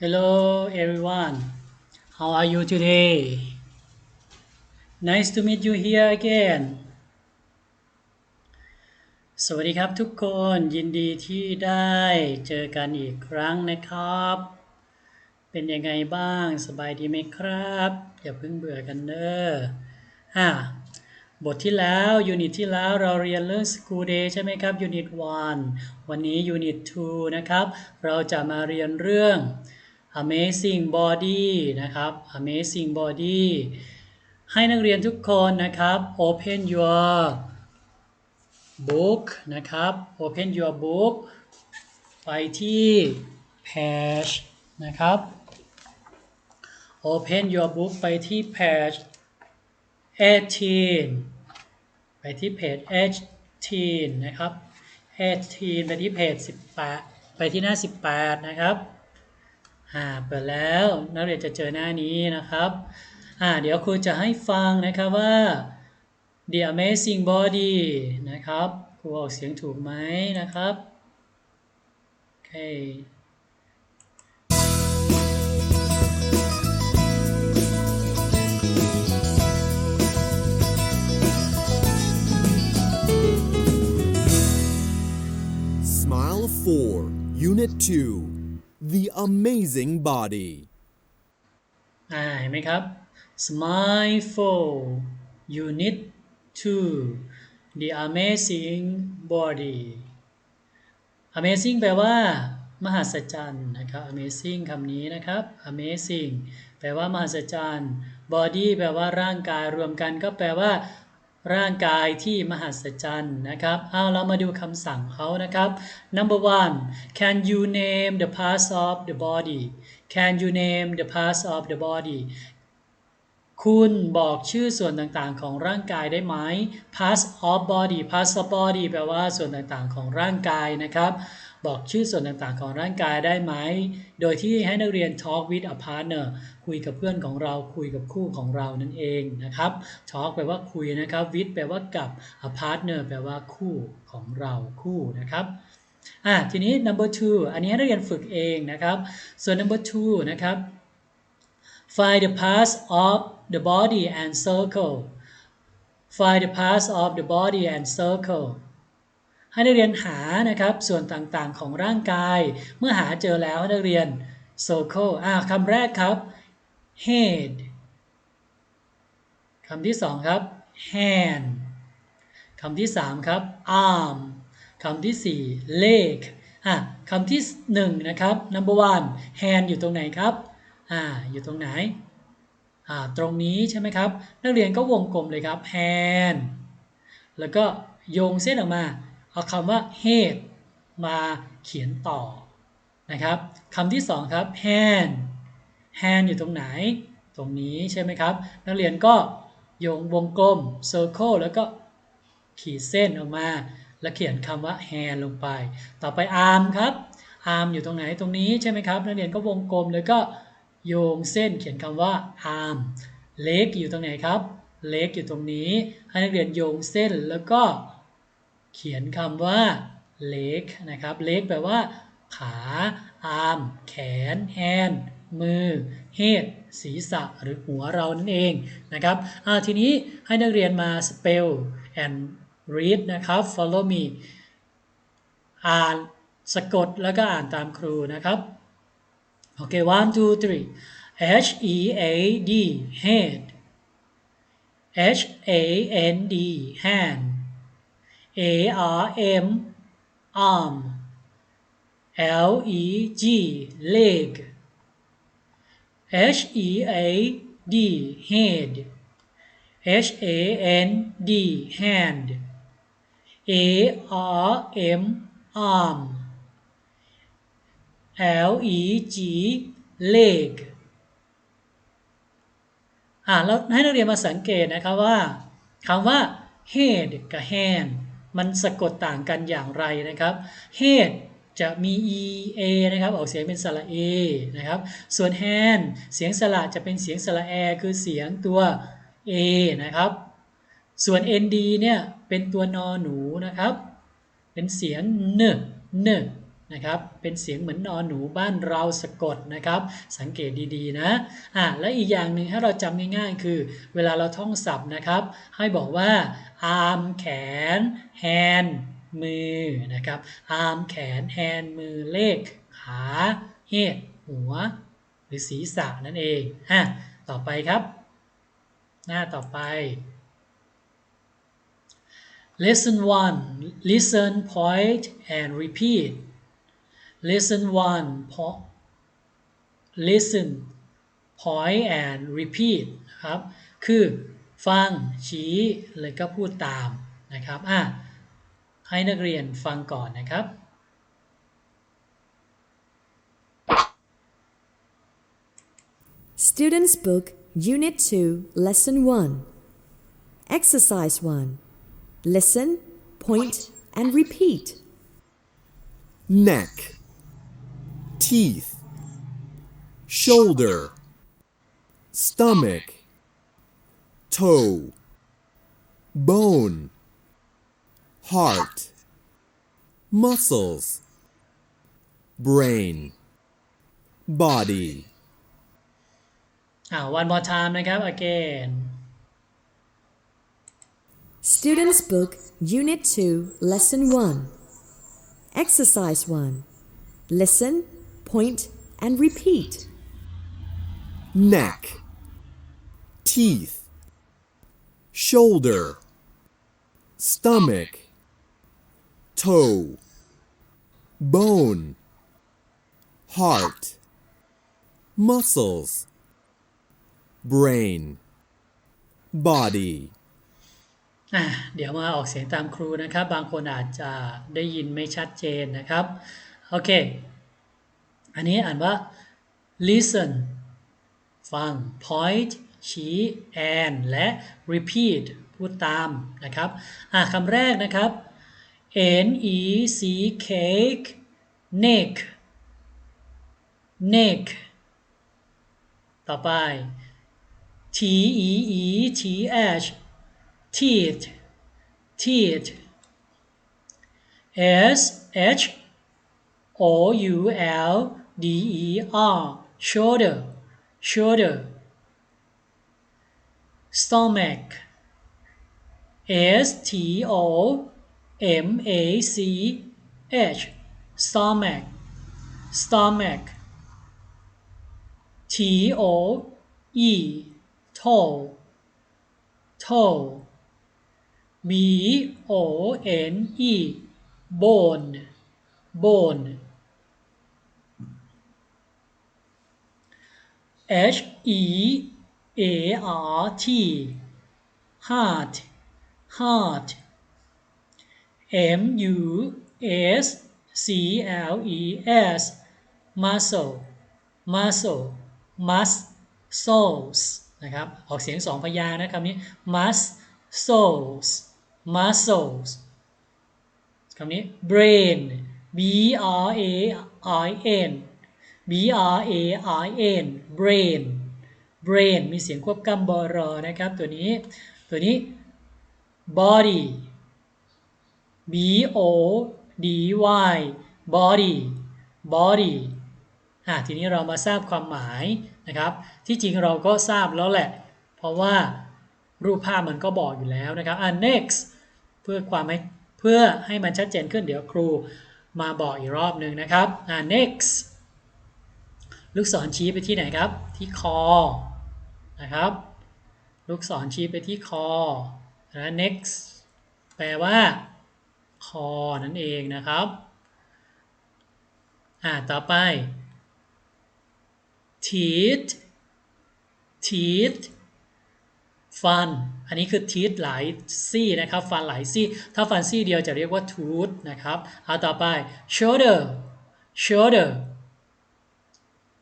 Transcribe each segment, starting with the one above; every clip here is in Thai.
Hello everyone. How are you today? Nice to meet you here again. สวัสดีครับทุกคนยินดีที่ได้เจอกันอีกครั้งนะครับ เป็นยังไงบ้างสบายดีไหมครับ อย่าเพิ่งเบื่อกันเนอะอะบทที่แล้วยูนิตที่แล้วเราเรียนเรื่อง School Day ใช่ไหมครับยูนิต 1 วันนี้ยูนิต 2 นะครับ เราจะมาเรียนเรื่อง Amazing Body นะครับ Amazing Body ให้นักเรียนทุกคนนะครับ Open your book นะครับ Open your book ไปที่ page นะครับ Open your book ไปที่ page 18 ไปที่เพจ18 นะครับ 18 ไปที่เพจ18 ไปที่หน้า 18 นะครับ อ่าเปิดแล้วนักเรียนจะเจอหน้านี้นะครับอ่าเดี๋ยวครูจะให้ฟังนะครับว่า The Amazing Body นะครับครูออกเสียงถูกไหมนะครับโอเค Smile 4, Unit 2 The Amazing Body. อ่าเห็นไหมครับ Smile for Unit 2 The Amazing Body Amazing แปลว่า มหัศจรรย์นะครับ Amazing คำนี้นะครับ Amazing แปลว่ามหัศจรรย์ Body แปลว่าร่างกายรวมกันก็แปลว่า ร่างกายที่มหัศจรรย์นะครับเอาเรามาดูคำสั่งเขานะครับ number one can you name the parts of the body can you name the parts of the body คุณบอกชื่อส่วนต่างๆ ของร่างกายได้ไหม parts of body parts of body แปลว่าส่วนต่างๆ ของร่างกายนะครับ บอกชื่อส่วนต่างๆ ของร่างกายได้ไหม โดยที่ให้นักเรียน talk with a partner คุยกับเพื่อนของเราคุยกับคู่ของเรานั่นเองนะครับ talk แปลว่าคุยนะครับ with แปลว่ากับ a partner แปลว่าคู่ของเราคู่นะครับอะทีนี้ number two อันนี้ให้นักเรียนฝึกเองนะครับ ส่วน number two นะครับ find the parts of the body and circle find the parts of the body and circle ให้นักเรียนหานะครับส่วนต่างๆของร่างกาย เมื่อหาเจอแล้วให้นักเรียน circle อ่าคำแรกครับ head คำที่สองครับ hand คำที่สามครับ arm คำที่สี่ leg อะคำที่หนึ่งนะครับ number one hand อยู่ตรงไหนครับอ่าอยู่ตรงไหนอ่าตรงนี้ใช่ไหมครับ นักเรียนก็วงกลมเลยครับ hand แล้วก็โยงเส้นออกมา เอาคำว่า head มาเขียนต่อนะครับคำที่สองครับ hand hand อยู่ตรงไหน ตรงนี้ใช่ไหมครับ นักเรียนก็โยงวงกลม circle แล้วก็ขีดเส้นออกมา แล้วเขียนคำว่า hand ลงไป ต่อไป arm ครับ arm อยู่ตรงไหนตรงนี้ใช่ไหมครับ นักเรียนก็วงกลมแล้วก็โยงเส้นเขียนคำว่า arm leg อยู่ตรงไหนครับ leg อยู่ตรงนี้ ให้นักเรียนโยงเส้นแล้วก็ เขียนคำว่า leg นะครับ leg แปลว่า ขา arm แขน hand มือ head ศีรษะหรือหัวเรานั่นเองนะครับทีนี้ให้นักเรียนมา spell and read นะครับ follow me อ่านสะกดแล้วก็อ่านตามครูนะครับโอเค one two three H E A D head H A N D hand A R M arm L E G leg H E A D head H A N D hand A R M arm L E G leg อ่าแล้วให้นักเรียนมาสังเกตนะครับว่าคำว่า head กับ hand มันสะกดต่างกันอย่างไรนะครับ head จะมี e a นะครับ ออกเสียงเป็นสระ a นะครับ ส่วน hand เสียงสระจะเป็นเสียงสระ a คือเสียงตัว a นะครับ ส่วน nd เนี่ยเป็นตัวนอหนูนะครับ เป็นเสียงเนเนะครับ เป็นเสียงเหมือนนอนหนูบ้านเราสะกดนะครับ สังเกตดีๆนะอะและอีกอย่างหนึ่งให้เราจำง่ายๆ คือ เวลาเราท่องศัพท์นะครับ ให้บอกว่า arm แขน hand มือนะครับ arm แขน hand มือเลข ขา head หัว หรือศีรษะนั่นเองอะต่อไปครับ หน้าต่อไป lesson 1 listen point and repeat lesson 1 po- listen point and repeat นะครับ คือฟังชี้เลยก็พูดตามนะครับอะให้นักเรียนฟังก่อนนะครับ Students' Book, Unit 2, Lesson 1. Exercise 1. Listen, point, and repeat. neck, teeth, shoulder, stomach, toe, bone, heart, muscles, brain, body. อ่า one more time นะครับ again Students' Book, Unit 2, Lesson 1. Exercise 1. Listen, point, and repeat. neck, teeth, shoulder, stomach, toe, bone, heart, muscles, brain, body. อะเดี๋ยวมาออกเสียงตามครูนะครับ บางคนอาจจะได้ยินไม่ชัดเจนนะครับ โอเค อันนี้อ่านว่า listen ฟัง point ชี้ and และ repeat พูดตามนะครับอะคำแรกนะครับ n e c k neck neck ต่อไป t e e t h teeth teeth s h o u l d e r shoulder shoulder stomach s t o m a c h stomach stomach t o e toe toe B O N E bone bone H E A R T heart heart M U S C L E S muscle muscle muscles นะครับ ออกเสียงสองพยางค์นะคำนี้ muscles muscles คำนี้ brain b r a i n b r a i n brain brain มีเสียงควบกำบรอนะครับตัวนี้ตัวนี้ body b o d y body body อะทีนี้เรามาทราบความหมายนะครับ ที่จริงเราก็ทราบแล้วแหละ เพราะว่ารูปภาพมันก็บอกอยู่แล้วนะครับอะ next เพื่อความให้เพื่อให้มันชัดเจนขึ้นเดี๋ยวครูมาบอกอีกรอบหนึ่งนะครับอะ next ลูกศรชี้ไปที่ไหนครับ ที่คอนะครับ ลูกศรชี้ไปที่คอและ next แปลว่าคอนั่นเองนะครับ อ่า ต่อไป teeth teeth ฟัน อันนี้คือ teeth หลายซี่นะครับ ฟันหลายซี่ ถ้าฟันซี่เดียวจะเรียกว่า tooth นะครับ เอาต่อไป shoulder shoulder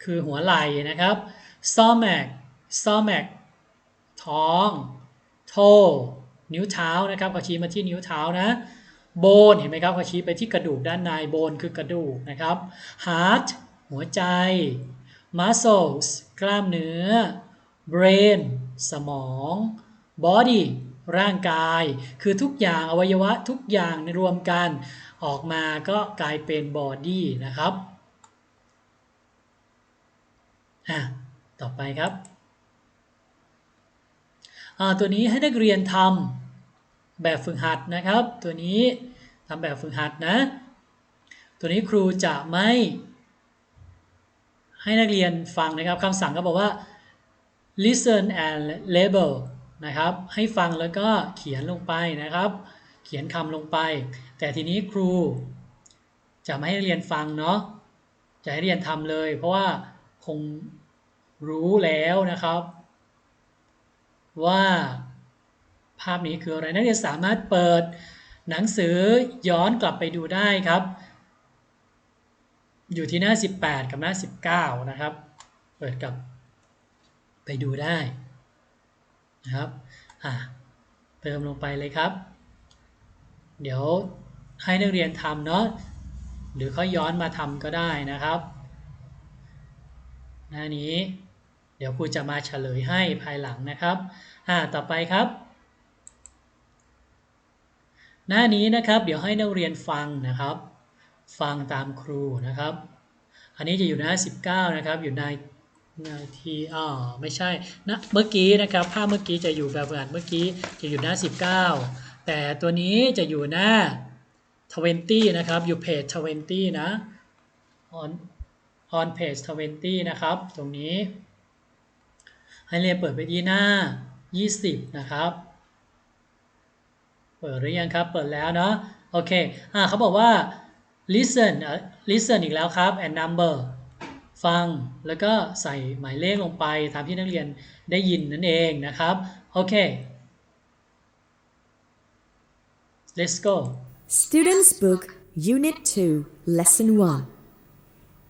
คือหัวไหล่นะครับ stomach stomach ท้อง toe นิ้วเท้านะครับเขาชี้มาที่นิ้วเท้านะ bone เห็นไหมครับเขาชี้ไปที่กระดูกด้านใน bone คือกระดูกนะครับ heart หัวใจ muscles กล้ามเนื้อ brain สมอง body ร่างกาย คือทุกอย่างอวัยวะทุกอย่างในรวมกัน ออกมาก็กลายเป็น body นะครับ อะต่อไปครับตัวนี้ให้นักเรียนทำแบบฝึกหัดนะครับ ตัวนี้ทำแบบฝึกหัดนะ ตัวนี้ครูจะไม่ ให้นักเรียนฟังนะครับคำสั่งก็บอกว่า listen and label นะครับ ให้ฟังแล้วก็เขียนลงไปนะครับ เขียนคำลงไป แต่ทีนี้ครู จะไม่ให้เรียนฟังเนาะจะให้เรียนทำเลย เพราะว่า คงรู้แล้วนะครับ ว่าภาพนี้คืออะไรนักเรียนสามารถเปิดหนังสือย้อนกลับไปดูได้ครับ อยู่ที่หน้า 18 กับหน้า 19 นะครับ เปิดกลับไปดูได้นะครับอะเติมลงไปเลยครับ เดี๋ยวให้นักเรียนทำเนาะหรือค่อยย้อนมาทำก็ได้นะครับ หน้านี้ เดี๋ยวครูจะมาเฉลยให้ภายหลังนะครับอ่าต่อไปครับ หน้านี้นะครับ เดี๋ยวให้นักเรียนฟังนะครับ ฟังตามครูนะครับ อันนี้จะอยู่หน้า 19 นะครับ อยู่ในนาทีอ๋อไม่ใช่นะเมื่อกี้นะครับ ภาพเมื่อกี้จะอยู่แบบอ่านเมื่อกี้จะอยู่หน้า 19 แต่ตัวนี้จะอยู่หน้า 20 นะครับ อยู่เพจ 20 นะ on page 20 นะครับ ตรงนี้ ให้เรียนเปิดไปที่หน้า 20 นะครับ เปิดหรือยังครับ เปิดแล้วเนาะ โอเค อ่าเขาบอกว่า listen listen อีกแล้วครับ and number ฟัง แล้วก็ใส่หมายเลขลงไปตามที่นักเรียนได้ยินนั่นเองนะครับ โอเค let's go Students' Book, Unit 2, Lesson 1.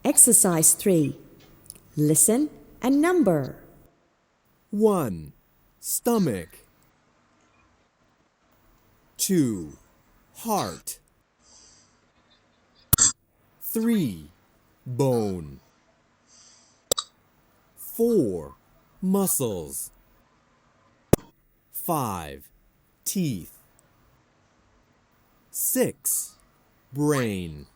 Exercise 3. Listen and number. 1. Stomach. 2. Heart. 3. Bone. 4. Muscles. 5. Teeth. 6. Brain.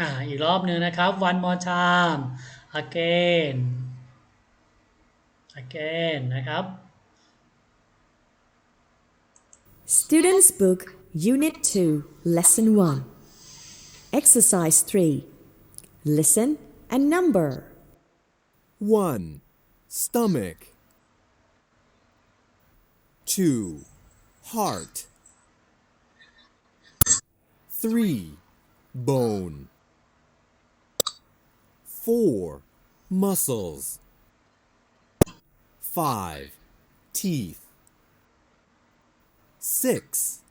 อ่าอีกรอบหนึ่งนะครับ one more time again again นะครับ Students' Book, Unit 2, Lesson 1. Exercise 3. Listen and number. 1. Stomach. 2. Heart. 3. Bone. 4. Muscles. 5. Teeth. 6.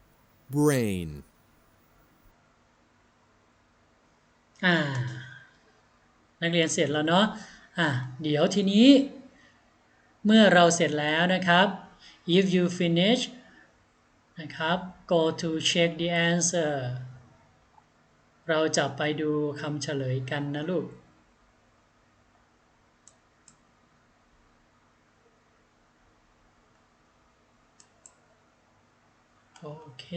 Brain. อ่า นักเรียนเสร็จแล้วเนาะอ่าเดี๋ยวทีนี้ เมื่อเราเสร็จแล้วนะครับ if you finish นะครับ go to check the answer เราจะไปดูคำเฉลยกันนะลูก โอ เค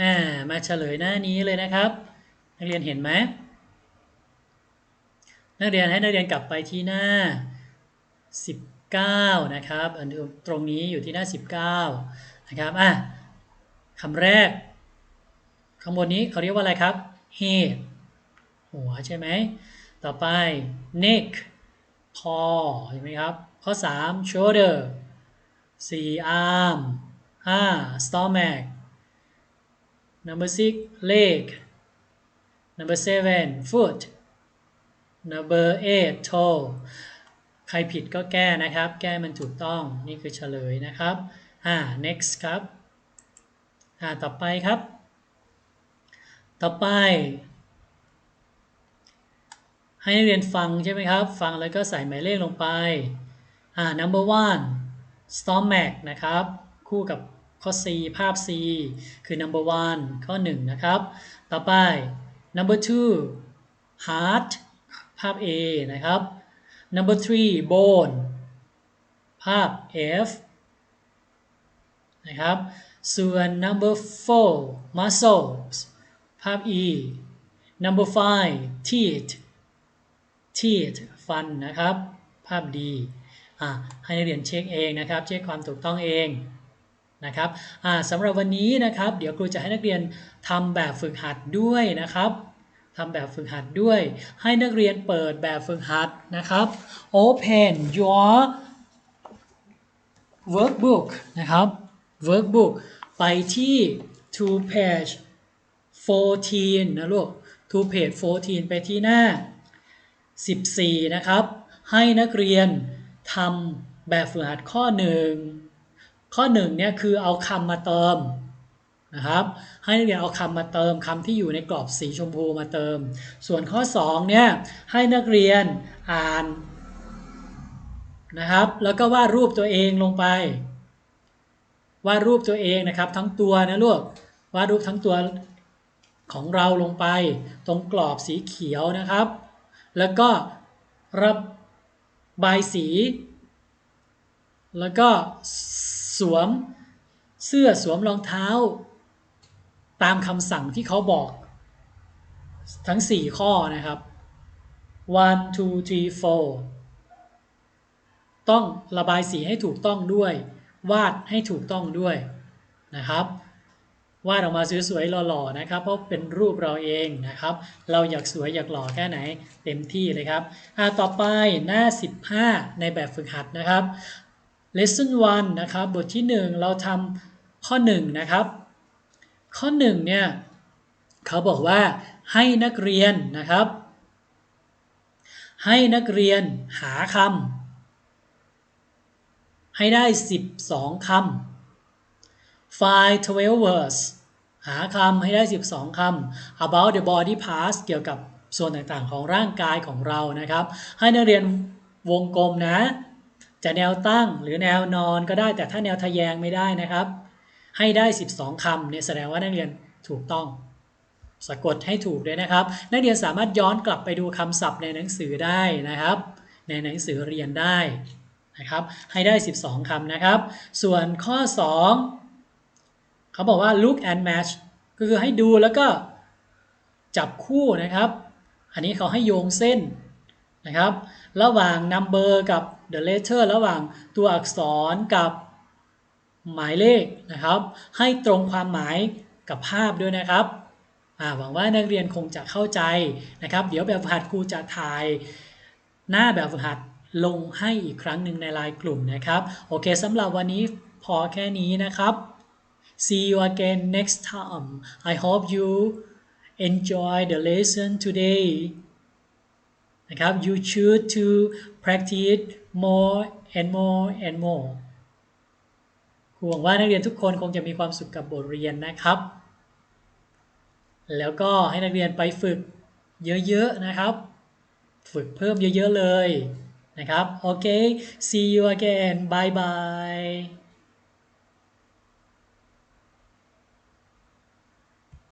อ่า มาเฉลยหน้านี้เลยนะครับ นักเรียนเห็นไหม นักเรียนให้นักเรียนกลับไปที่หน้า 19 นะครับ ตรงนี้อยู่ที่หน้า 19 นะครับ อะคำแรกข้างบนนี้เขาเรียกว่าอะไรครับ head หัวใช่ไหม ต่อไป neck คอเห็นไหมครับ ข้อ 3 shoulder 4 arm 5 stomach number six leg number seven foot number eight toe ใครผิดก็แก้นะครับ แก้มันถูกต้อง นี่คือเฉลยนะครับ อ่า next ครับ อ่า ต่อไปครับ ต่อไป ให้นักเรียนฟังใช่ไหมครับ ฟังแล้วก็ใส่หมายเลขลงไป อ่า number one stomach นะครับ คู่กับข้อ C ภาพ C คือ number one ข้อ 1 นะครับ ต่อไป number two heart ภาพ A นะครับ number three bone ภาพ F นะครับ ส่วน number four muscles ภาพ E number five teeth teeth ฟันนะครับ ภาพ D ให้นักเรียนเช็คเองนะครับ เช็คความถูกต้องเองนะครับสำหรับวันนี้นะครับ เดี๋ยวครูจะให้นักเรียนทำแบบฝึกหัดด้วยนะครับทำแบบฝึกหัดด้วย ให้นักเรียนเปิดแบบฝึกหัดนะครับ open your workbook นะครับ workbook ไปที่ to page 14 นะลูก to page 14 ไปที่หน้า 14 นะครับ ให้นักเรียน ทำแบบฝึกหัดข้อ 1 ข้อ1เนี่ยคือเอาคำมาเติมนะครับ ให้นักเรียนเอาคำมาเติมคำที่อยู่ในกรอบสีชมพูมาเติม ส่วนข้อ2เนี่ยให้นักเรียนอ่านนะครับ แล้วก็วาดรูปตัวเองลงไป วาดรูปตัวเองนะครับ ทั้งตัวนะลูกวาดรูปทั้งตัวของเราลงไป ตรงกรอบสีเขียวนะครับ แล้วก็ระ บายสี แล้วก็สวมเสื้อสวมรองเท้า ตามคำสั่งที่เขาบอก ทั้ง 4 ข้อนะครับ one two three four ต้องระบายสีให้ถูกต้องด้วย วาดให้ถูกต้องด้วยนะครับ วาดออกมาสวยๆหล่อๆนะครับเพราะเป็นรูปเราเองนะครับ เราอยากสวยอยากหล่อแค่ไหนเต็มที่เลยครับอ่าต่อไปหน้า 15 ในแบบฝึกหัดนะครับ lesson 1นะครับบทที่ 1 เราทำข้อ 1 นะครับ ข้อ 1 เนี่ยเขาบอกว่าให้นักเรียนนะครับ ให้นักเรียนหาคำให้ได้ 12คำ find 12 words หาคำให้ได้ 12 คำ about the body parts เกี่ยวกับส่วนต่างๆของร่างกายของเรานะครับ ให้นักเรียนวงกลมนะ จะแนวตั้งหรือแนวนอนก็ได้แต่ถ้าแนวทะแยงไม่ได้นะครับ ให้ได้ 12 คำเนี่ยแสดงว่านักเรียนถูกต้อง สะกดให้ถูกด้วยนะครับ นักเรียนสามารถย้อนกลับไปดูคำศัพท์ในหนังสือได้นะครับ ในหนังสือเรียนได้นะครับ ให้ได้ 12 คำนะครับ ส่วนข้อ 2 เขาบอกว่า look and match ก็คือให้ดูแล้วก็จับคู่นะครับ อันนี้เขาให้โยงเส้นนะครับ ระหว่าง number กับ the letter ระหว่างตัวอักษรกับหมายเลขนะครับ ให้ตรงความหมายกับภาพด้วยนะครับหวังว่านักเรียนคงจะเข้าใจนะครับ เดี๋ยวแบบฝึกหัดครูจะถ่ายหน้าแบบฝึกหัดลงให้อีกครั้งหนึ่งในไลน์กลุ่มนะครับ โอเคสำหรับวันนี้พอแค่นี้นะครับ See you again next time. I hope you enjoy the lesson today. นะครับ You should to practice more and more and more. หวังว่านักเรียนทุกคนคงจะมีความสุขกับบทเรียนนะครับ แล้วก็ให้นักเรียนไปฝึกเยอะๆนะครับ ฝึกเพิ่มเยอะๆเลยนะครับ โอเค see you again bye bye